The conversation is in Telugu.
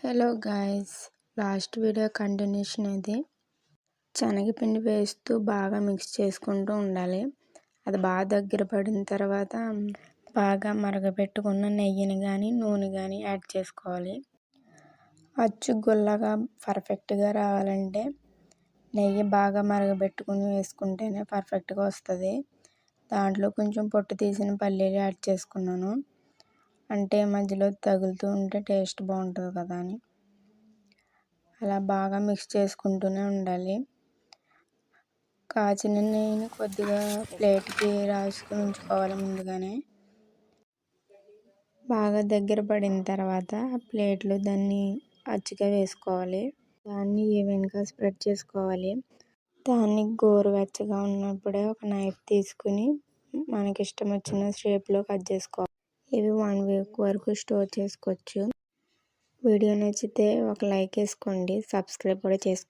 Hello guys last video continuation ఇది. శనగపిండి వేస్తూ బాగా మిక్స్ చేసుకుంటూ ఉండాలి. అది బాగా దగ్గర పడిన తర్వాత బాగా మరగపెట్టుకున్న నెయ్యిని కానీ నూనె కానీ యాడ్ చేసుకోవాలి. అచ్చు గుల్లగా పర్ఫెక్ట్గా రావాలంటే నెయ్యి బాగా మరగబెట్టుకుని వేసుకుంటేనే పర్ఫెక్ట్గా వస్తుంది. దాంట్లో కొంచెం పొట్టు తీసిన పల్లీలు యాడ్ చేసుకున్నాను. అంటే మధ్యలో తగులుతూ ఉంటే టేస్ట్ బాగుంటుంది కదా అని. అలా బాగా మిక్స్ చేసుకుంటూనే ఉండాలి. కాచిన నెయ్యిని కొద్దిగా ప్లేట్కి రాసుకుని ఉంచుకోవాలి ముందుగానే. బాగా దగ్గర పడిన తర్వాత ప్లేట్లు దాన్ని అచ్చుగా వేసుకోవాలి. దాన్ని ఈవెన్గా స్ప్రెడ్ చేసుకోవాలి. దాన్ని గోరువెచ్చగా ఉన్నప్పుడే ఒక నైఫ్ తీసుకుని మనకి ఇష్టం వచ్చిన షేప్లో కట్ చేసుకోవాలి. ఇవి వన్ వీక్ వరకు స్టోర్ చేసుకోవచ్చు. వీడియో నచ్చితే ఒక లైక్ వేసుకోండి. సబ్స్క్రైబ్ కూడా చేసుకోండి